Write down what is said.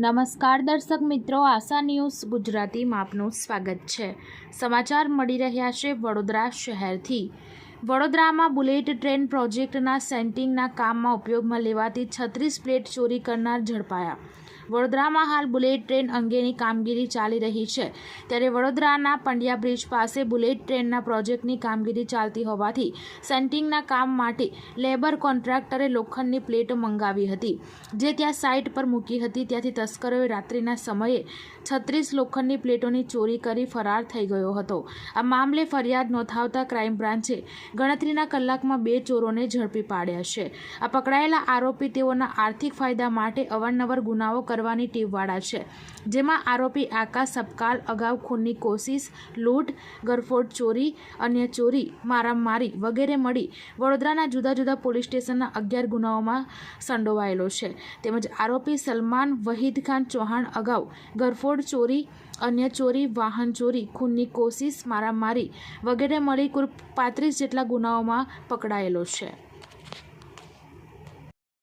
નમસ્કાર દર્શક મિત્રો, આશા ન્યૂઝ ગુજરાતીમાં આપનું સ્વાગત છે. સમાચાર મળી રહ્યા છે વડોદરા શહેરથી. વડોદરામાં બુલેટ ટ્રેન પ્રોજેક્ટના સેન્ટિંગના કામમાં ઉપયોગમાં લેવાતી છત્રીસ પ્લેટ ચોરી કરનાર ઝડપાયા. વડોદરામાં હાલ બુલેટ ટ્રેન અંગેની કામગીરી ચાલી રહી છે. ત્યારે વડોદરાના પંડ્યા બ્રિજ પાસે બુલેટ ટ્રેનના પ્રોજેક્ટની કામગીરી ચાલતી હોવાથી સેન્ટિંગના કામ માટે લેબર કોન્ટ્રાક્ટરે લોખંડની પ્લેટ મંગાવી હતી, જે ત્યાં સાઇટ પર મૂકી હતી. ત્યાંથી તસ્કરોએ રાત્રિના સમયે છત્રીસ લોખંડની પ્લેટોની ચોરી કરી ફરાર થઈ ગયો હતો. આ મામલે ફરિયાદ નોંધાવતા ક્રાઇમ બ્રાન્ચે ગણતરીના કલાકમાં બે ચોરોને ઝડપી પાડ્યા છે. આ પકડાયેલા આરોપી તેઓના આર્થિક ફાયદા માટે અવારનવાર ગુનાઓ કરવાની ટીમવાળા છે. જેમાં આરોપી આકાશ સપકાલ અગાઉ ખૂનની કોશિશ, લૂંટ, ગરફોડ ચોરી, અન્ય ચોરી, મારામારી વગેરે મળી વડોદરાના જુદા જુદા પોલીસ સ્ટેશનના અગિયાર ગુનાઓમાં સંડોવાયેલો છે. તેમજ આરોપી સલમાન વહીદ ખાન ચૌહાણ અગાઉ ગરફોડ ચોરી, અન્ય ચોરી, વાહન ચોરી, ખૂનની કોશિશ, મારામારી વગેરે મળી કુલ પાંત્રીસ જેટલા ગુનાઓમાં પકડાયેલો છે.